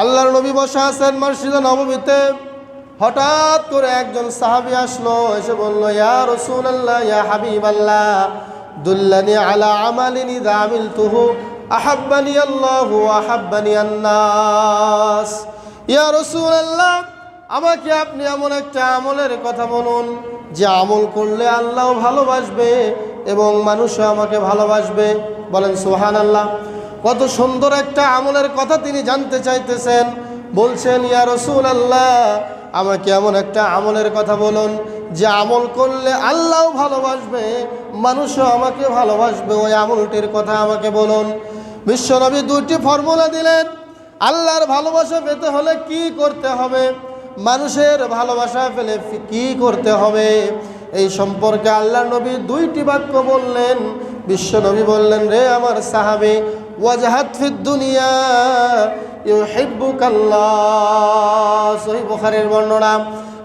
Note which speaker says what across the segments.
Speaker 1: আল্লাহর নবী বসা আছেন মসজিদে নবমীতে। হঠাৎ করে একজন সাহাবী আসলো, এসে বলল, ইয়া রসুল আল্লাহ ইয়া হাবিব আল্লাহ দুল্লানি আলা আমালিনি দামিল তুহু আহাব্বানি আল্লাহ আহাব্বানি আন্নাস। ইয়া রসুল আল্লাহ আমাকে আপনি এমন একটা আমলের কথা বলুন, যে আমল করলে আল্লাহ ভালোবাসবে এবং মানুষও আমাকে ভালোবাসবে। বলেন সোহান আল্লাহ কত সুন্দর একটা আমলের কথা তিনি জানতে চাইতেছেন। বলছেন, ইয়া রসুল আল্লাহ আমাকে এমন একটা আমলের কথা বলুন, যে আমল করলে আল্লাহ ভালোবাসবে, মানুষও আমাকে ভালোবাসবে, ওই আমলটির কথা আমাকে বলুন। বিশ্বনবী দুইটি ফর্মুলা দিলেন, আল্লাহর ভালোবাসা পেতে হলে কি করতে হবে? মানুষের ভালোবাসা পেলে কি করতে হবে? এই সম্পর্কে আল্লাহ নবী দুইটি বাক্য বললেন। বিশ্বনবী বললেন, রে আমার সাহাবি ওয়াজাহাত ফিদ দুনিয়া, ইউহিব্বুকাল্লাহ। সহিহ বুখারীর বর্ণনা।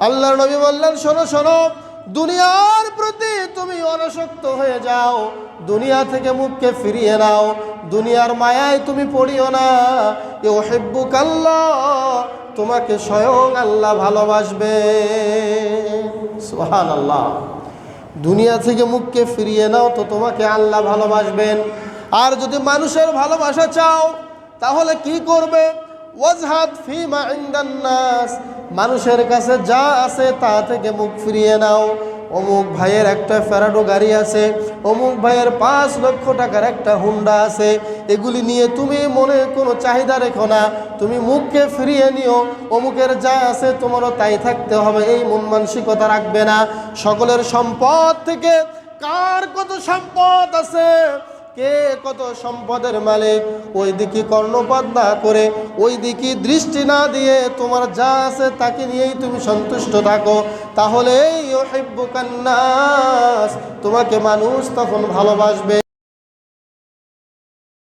Speaker 1: আল্লাহর নবী বললেন, শোনো শোনো, দুনিয়ার প্রতি তুমি অনাসক্ত হয়ে যাও, দুনিয়া থেকে মুখকে ফিরিয়ে নাও, দুনিয়ার মায়ায় তুমি পড়িও না। এ কাল্লা তোমাকে স্বয়ং আল্লাহ ভালোবাসবে। সোহান আল্লাহ দুনিয়া থেকে মুখকে ফিরিয়ে নাও, তো তোমাকে আল্লাহ ভালোবাসবেন। আর যদি মানুষের ভালোবাসা চাও, তাহলে কি করবে? মানুষের কাছে যা আছে তা থেকে মুখ ফিরিয়ে নাও। অমুক ভাইয়ের একটা ফেরাডো গাড়ি আছে, অমুক ভাইয়ের পাঁচ লক্ষ টাকার একটা হুন্ডা আছে। এগুলি নিয়ে তুমি মনে কোনো চাহিদা রেখো না, তুমি মুখকে ফিরিয়ে নিও। অমুকের যা আছে তোমারও তাই থাকতে হবে, এই মন মানসিকতা রাখবে না। সকলের সম্পদ থেকে কার কত সম্পদ আছে? কে কত সম্পদের মালিক? ওই দিকে কর্ণপাত না করে ওই দিকে দৃষ্টি না দিয়ে তোমার যা আছে তাকে নিয়েই তুমি সন্তুষ্ট থাকো। তাহলে তোমাকে মানুষ তখন ভালোবাসবে।